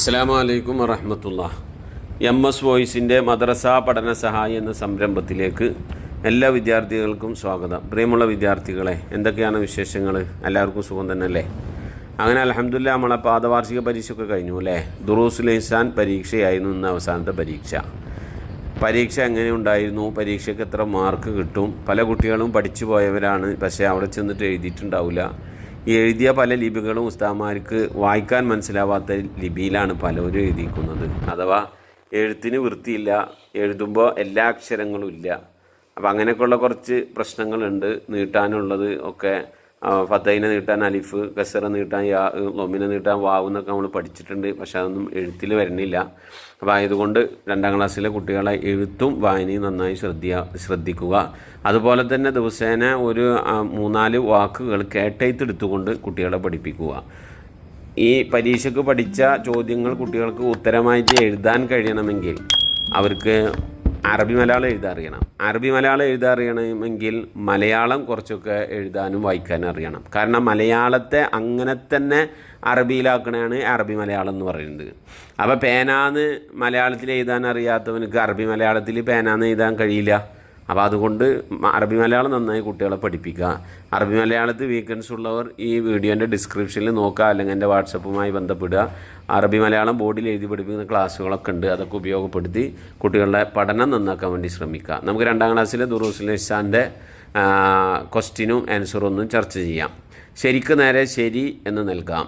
അസ്സാം വലൈക്കും വറഹമത്തുള്ള എം എസ് വോയിസിന്റെ മദ്രസ പഠന സഹായി എന്ന സംരംഭത്തിലേക്ക് എല്ലാ വിദ്യാർത്ഥികൾക്കും സ്വാഗതം. പ്രിയമുള്ള വിദ്യാർത്ഥികളെ എന്തൊക്കെയാണ് വിശേഷങ്ങൾ എല്ലാവർക്കും സുഖം തന്നെ അല്ലേ അങ്ങനെ അലഹമില്ല നമ്മളെ പാദവാർഷിക പരീക്ഷയൊക്കെ കഴിഞ്ഞു അല്ലേ? ദുറൂസുൽ ഇഹ്സാൻ പരീക്ഷയായിരുന്നു ഇന്ന് അവസാനത്തെ പരീക്ഷ. പരീക്ഷ എങ്ങനെ ഉണ്ടായിരുന്നു? പരീക്ഷയ്ക്ക് എത്ര മാർക്ക് കിട്ടും? പല കുട്ടികളും പഠിച്ചു പോയവരാണ്. പക്ഷേ അവിടെ ചെന്നിട്ട് എഴുതിയിട്ടുണ്ടാവില്ല എഴുതിയ പല ലിപികളും ഉസ്താമാർക്ക് വായിക്കാൻ മനസ്സിലാവാത്ത ലിപിയിലാണ് പലരും എഴുതിയിരിക്കുന്നത്. അഥവാ എഴുത്തിന് വൃത്തിയില്ല എഴുതുമ്പോൾ എല്ലാ അക്ഷരങ്ങളും ഇല്ല. അപ്പം അങ്ങനെയൊക്കെയുള്ള കുറച്ച് പ്രശ്നങ്ങളുണ്ട്. നീട്ടാനുള്ളത് ഒക്കെ ആ, ഫത്തയിനെ നീട്ടാൻ അലിഫ് കസറ നീട്ടാൻ യാ ലൊമിനെ നീട്ടാൻ വാവ് എന്നൊക്കെ നമ്മൾ പഠിച്ചിട്ടുണ്ട്. പക്ഷെ അതൊന്നും എഴുത്തിൽ വരുന്നില്ല. അപ്പോൾ ആയതുകൊണ്ട് രണ്ടാം ക്ലാസ്സിലെ കുട്ടികളെ എഴുത്തും വായനയും നന്നായി ശ്രദ്ധിയ ശ്രദ്ധിക്കുക. അതുപോലെ തന്നെ ദിവസേന ഒരു മൂന്നാൽ വാക്കുകൾ കേട്ടയത്തെടുത്തുകൊണ്ട് കുട്ടികളെ പഠിപ്പിക്കുക. ഈ പരീക്ഷയ്ക്ക് പഠിച്ച ചോദ്യങ്ങൾ കുട്ടികൾക്ക് ഉത്തരമായിട്ട് എഴുതാൻ കഴിയണമെങ്കിൽ അവർക്ക് അറബി മലയാളം എഴുതാൻ അറിയണം. അറബി മലയാളം എഴുതാൻ അറിയണമെങ്കിൽ മലയാളം കുറച്ചൊക്കെ എഴുതാനും വായിക്കാനും അറിയണം. കാരണം മലയാളത്തെ അങ്ങനെ തന്നെ അറബിയിലാക്കണതാണ് അറബി മലയാളം എന്ന് പറയുന്നത്. അപ്പോൾ പേനാന്ന് മലയാളത്തിൽ എഴുതാൻ അറിയാത്തവനക്ക് അറബി മലയാളത്തിൽ പേനാന്ന് എഴുതാൻ കഴിയില്ല? അപ്പോൾ അതുകൊണ്ട് അറബി മലയാളം നന്നായി കുട്ടികളെ പഠിപ്പിക്കുക. അറബി മലയാളത്തിൽ വീക്കൻസ് ഉള്ളവർ ഈ വീഡിയോന്റെ ഡിസ്ക്രിപ്ഷനിൽ നോക്കുക അല്ലെങ്കിൽ എന്റെ വാട്സപ്പുമായി ബന്ധപ്പെടുക. അറബി മലയാളം ബോർഡിൽ എഴുതി പഠിപ്പിക്കുന്ന ക്ലാസ്സുകളൊക്കെ ഉണ്ട് അതൊക്കെ ഉപയോഗപ്പെടുത്തി കുട്ടികളുടെ പഠനം നന്നാക്കാൻ വേണ്ടി ശ്രമിക്കുക. നമുക്ക് രണ്ടാം ക്ലാസ്സിലെ ദുറൂസുൽ ഇഹ്സാന്റെ ക്വസ്റ്റ്യനും ആൻസറും ഒന്നും ചർച്ച ചെയ്യാം. ശരിക്ക് നേരെ ശരി എന്ന് നൽകാം.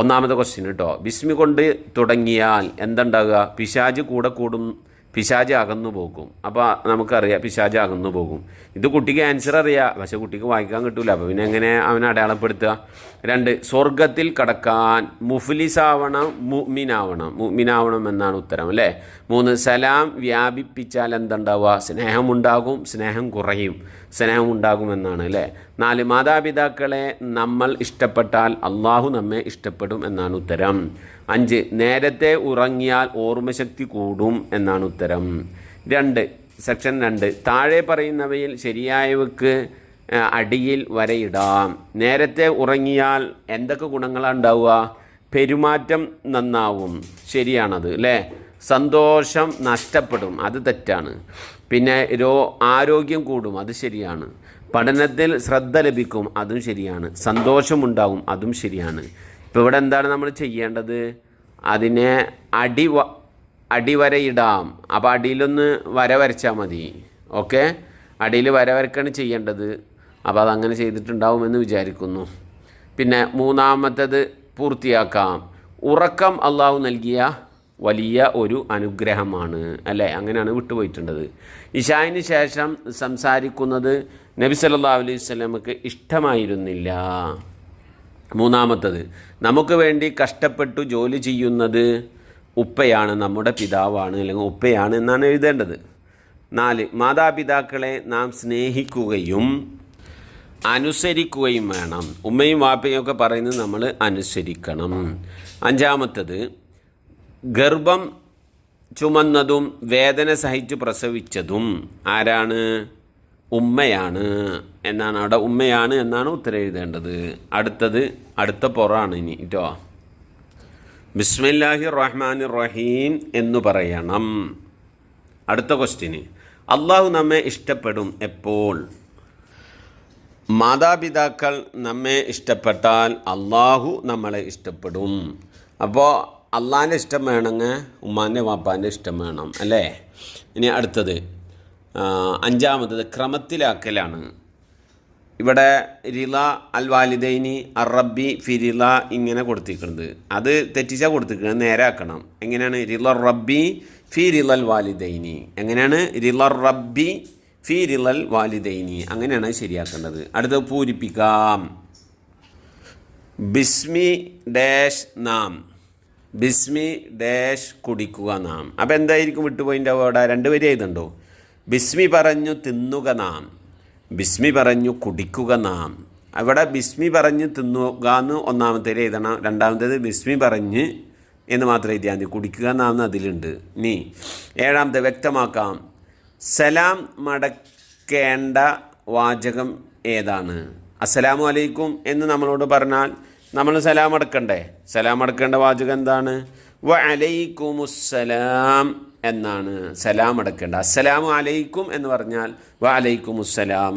ഒന്നാമത്തെ ക്വസ്റ്റ്യൻ കേട്ടോ ബിസ്മി കൊണ്ട് തുടങ്ങിയാൽ എന്തുണ്ടാകുക? പിശാജ് കൂടെ കൂടും പിശാജ് അകന്നു പോകും. അപ്പോൾ നമുക്കറിയാം പിശാജ് അകന്നു പോകും. ഇത് കുട്ടിക്ക് ആൻസർ അറിയാം. പക്ഷെ കുട്ടിക്ക് വായിക്കാൻ കിട്ടില്ല അപ്പോൾ പിന്നെ എങ്ങനെ അവനെ അടയാളപ്പെടുത്തുക? രണ്ട് സ്വർഗത്തിൽ കടക്കാൻ മുഫ്ലിസാവണം മുഅ്മിനാവണം. മുഅ്മിനാവണം എന്നാണ് ഉത്തരം അല്ലേ? മൂന്ന് സലാം വ്യാപിപ്പിച്ചാൽ എന്തുണ്ടാവുക? സ്നേഹമുണ്ടാകും സ്നേഹം കുറയും. സ്നേഹം ഉണ്ടാകുമെന്നാണ് അല്ലേ? നാല് മാതാപിതാക്കളെ നമ്മൾ ഇഷ്ടപ്പെട്ടാൽ അള്ളാഹു നമ്മെ ഇഷ്ടപ്പെടും എന്നാണ് ഉത്തരം. അഞ്ച് നേരത്തെ ഉറങ്ങിയാൽ ഓർമ്മശക്തി കൂടും എന്നാണ് ഉത്തരം. രണ്ട് സെക്ഷൻ രണ്ട് താഴെ പറയുന്നവയിൽ ശരിയായവക്ക് അടിയിൽ വരയിടാം. നേരത്തെ ഉറങ്ങിയാൽ എന്തൊക്കെ ഗുണങ്ങളാണ് ഉണ്ടാവുക? പെരുമാറ്റം നന്നാവും. ശരിയാണത് അല്ലേ? സന്തോഷം നഷ്ടപ്പെടും. അത് തെറ്റാണ്. പിന്നെ രോ ആരോഗ്യം കൂടും. അത് ശരിയാണ്. പഠനത്തിൽ ശ്രദ്ധ ലഭിക്കും അതും ശരിയാണ്. സന്തോഷമുണ്ടാകും അതും ശരിയാണ്. ഇപ്പോൾ ഇവിടെ എന്താണ് നമ്മൾ ചെയ്യേണ്ടത്? അതിനെ അടി അടിവരയിടാം അപ്പോൾ അടിയിലൊന്ന് വര വരച്ചാൽ മതി. ഓക്കെ? അടിയിൽ വര വരക്കാണ് ചെയ്യേണ്ടത്. അപ്പോൾ അതങ്ങനെ ചെയ്തിട്ടുണ്ടാവുമെന്ന് വിചാരിക്കുന്നു. പിന്നെ മൂന്നാമത്തേത് പൂർത്തിയാക്കാം. ഉറക്കം അള്ളാഹു നൽകിയ വലിയ ഒരു അനുഗ്രഹമാണ് അല്ലേ? അങ്ങനെയാണ് വിട്ടുപോയിട്ടുള്ളത്. ഇഷായിന് ശേഷം സംസാരിക്കുന്നത് നബി സല്ലാ അലൈഹി വസല്ലമക്ക് ഇഷ്ടമായിരുന്നില്ല. മൂന്നാമത്തത് നമുക്ക് വേണ്ടി കഷ്ടപ്പെട്ടു ജോലി ചെയ്യുന്നത് ഉപ്പയാണ് നമ്മുടെ പിതാവാണ് അല്ലെങ്കിൽ ഉപ്പയാണ് എന്നാണ് എഴുതേണ്ടത്. നാല് മാതാപിതാക്കളെ നാം സ്നേഹിക്കുകയും അനുസരിക്കുകയും വേണം. ഉമ്മയും വാപ്പയും ഒക്കെ പറയുന്നത് നമ്മൾ അനുസരിക്കണം. അഞ്ചാമത്തത് ഗർഭം ചുമന്നതും വേദന സഹിച്ചു പ്രസവിച്ചതും ആരാണ്? ഉമ്മയാണ് എന്നാണ്. അവിടെ ഉമ്മയാണ് എന്നാണ് ഉത്തരം എഴുതേണ്ടത്. അടുത്തത് അടുത്ത പുറമാണ് ഇനി കേട്ടോ ബിസ്മില്ലാഹി റഹ്മാൻ റഹീം എന്ന് പറയണം. അടുത്ത ക്വസ്റ്റ്യന് അള്ളാഹു നമ്മെ ഇഷ്ടപ്പെടും എപ്പോൾ? മാതാപിതാക്കൾ നമ്മെ ഇഷ്ടപ്പെട്ടാൽ അള്ളാഹു നമ്മളെ ഇഷ്ടപ്പെടും. അപ്പോൾ അള്ളാഹിന്റെ ഇഷ്ടം വേണമെങ്കിൽ ഉമ്മാന്റെ വാപ്പാന്റെ ഇഷ്ടം വേണം അല്ലേ? ഇനി അടുത്തത് അഞ്ചാമത്തത് ക്രമത്തിലാക്കലാണ്. ഇവിടെ റില അൽ വാലിദൈനി അറബി ഫിരില ഇങ്ങനെ കൊടുത്തിരിക്കുന്നത്. അത് തെറ്റിച്ചാൽ കൊടുത്തിരിക്കുന്നത് നേരെ ആക്കണം. എങ്ങനെയാണ്? റില റബ്ബി ഫി വാലിദൈനി. എങ്ങനെയാണ്? റില റബ്ബി ഫി വാലിദൈനി. അങ്ങനെയാണ് ശരിയാക്കേണ്ടത്. അടുത്തത് പൂരിപ്പിക്കാം. ബിസ്മി ഡാഷ് നാം. ബിസ്മി ഡാഷ് കുടിക്കുക നാം. അപ്പോൾ എന്തായിരിക്കും വിട്ടുപോയിന്റെ അവിടെ? രണ്ട് വരി എഴുതുണ്ടോ ബിസ്മി പറഞ്ഞു തിന്നുക നാം. ബിസ്മി പറഞ്ഞു കുടിക്കുക നാം. അവിടെ ബിസ്മി പറഞ്ഞ് തിന്നുക എന്ന് ഒന്നാമത്തേൽ എഴുതണം. രണ്ടാമത്തേത് ബിസ്മി പറഞ്ഞ് എന്ന് മാത്രം എഴുതിയാൽ മതി. കുടിക്കുക എന്നാന്ന് അതിലുണ്ട്. നീ ഏഴാമത്തെ വ്യക്തമാക്കാം. സലാം മടക്കേണ്ട വാചകം ഏതാണ്? അസ്സലാമു അലൈക്കും എന്ന് നമ്മളോട് പറഞ്ഞാൽ നമ്മൾ സലാം അടക്കണ്ടേ? സലാം അടക്കേണ്ട വാചകം എന്താണ്? വ എന്നാണ് സലാം അടക്കേണ്ട. അസ്സലാമു അലൈക്കും എന്ന് പറഞ്ഞാൽ വ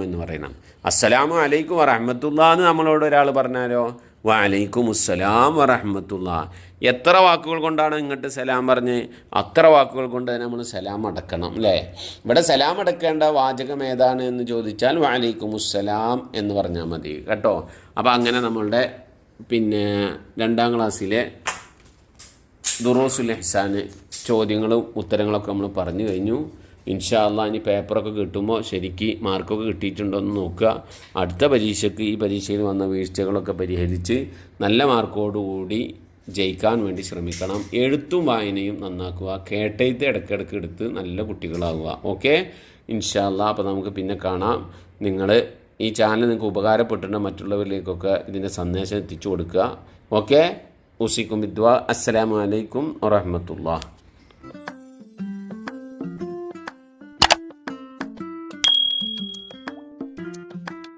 എന്ന് പറയണം. അസ്സലാമു അലൈക്കും വറഹമത്തുള്ള എന്ന് നമ്മളോട് ഒരാൾ പറഞ്ഞാലോ? വ അലൈക്കുമുസ്സലാം വറഹമത്തുള്ള. എത്ര വാക്കുകൾ കൊണ്ടാണ് ഇങ്ങോട്ട് സലാം പറഞ്ഞ്? അത്ര വാക്കുകൾ കൊണ്ട് നമ്മൾ സലാം അടക്കണം അല്ലേ? ഇവിടെ സലാം അടക്കേണ്ട വാചകം ഏതാണ് എന്ന് ചോദിച്ചാൽ വ അലൈക്കുമുസ്സലാം എന്ന് പറഞ്ഞാൽ മതി. കേട്ടോ? അപ്പോൾ അങ്ങനെ നമ്മളുടെ പിന്നെ രണ്ടാം ക്ലാസ്സിലെ ദുറോസുൽ എഹ്സാന് ചോദ്യങ്ങളും ഉത്തരങ്ങളൊക്കെ നമ്മൾ പറഞ്ഞു കഴിഞ്ഞു. ഇൻഷാ അള്ളാ ഇനി പേപ്പറൊക്കെ കിട്ടുമ്പോൾ ശരിക്ക് മാർക്കൊക്കെ കിട്ടിയിട്ടുണ്ടോ എന്ന് നോക്കുക. അടുത്ത പരീക്ഷയ്ക്ക് ഈ പരീക്ഷയിൽ വന്ന വീഴ്ചകളൊക്കെ പരിഹരിച്ച് നല്ല മാർക്കോടുകൂടി ജയിക്കാൻ വേണ്ടി ശ്രമിക്കണം. എഴുത്തും വായനയും നന്നാക്കുക. കേട്ടെഴുത്ത് ഇടയ്ക്കിടയ്ക്ക് എടുത്ത് നല്ല കുട്ടികളാവുക. ഓക്കെ? ഇൻഷാല്ല അപ്പോൾ നമുക്ക് പിന്നെ കാണാം. നിങ്ങൾ ഈ ചാനൽ നിങ്ങൾക്ക് ഉപകാരപ്പെട്ടിട്ടുണ്ട് മറ്റുള്ളവരിലേക്കൊക്കെ ഇതിന്റെ സന്ദേശം എത്തിച്ചു കൊടുക്കുക. ഓക്കെ ഉസിക്കും വിദ്വ അസ്സലാമലൈക്കും വറഹമത്തുള്ള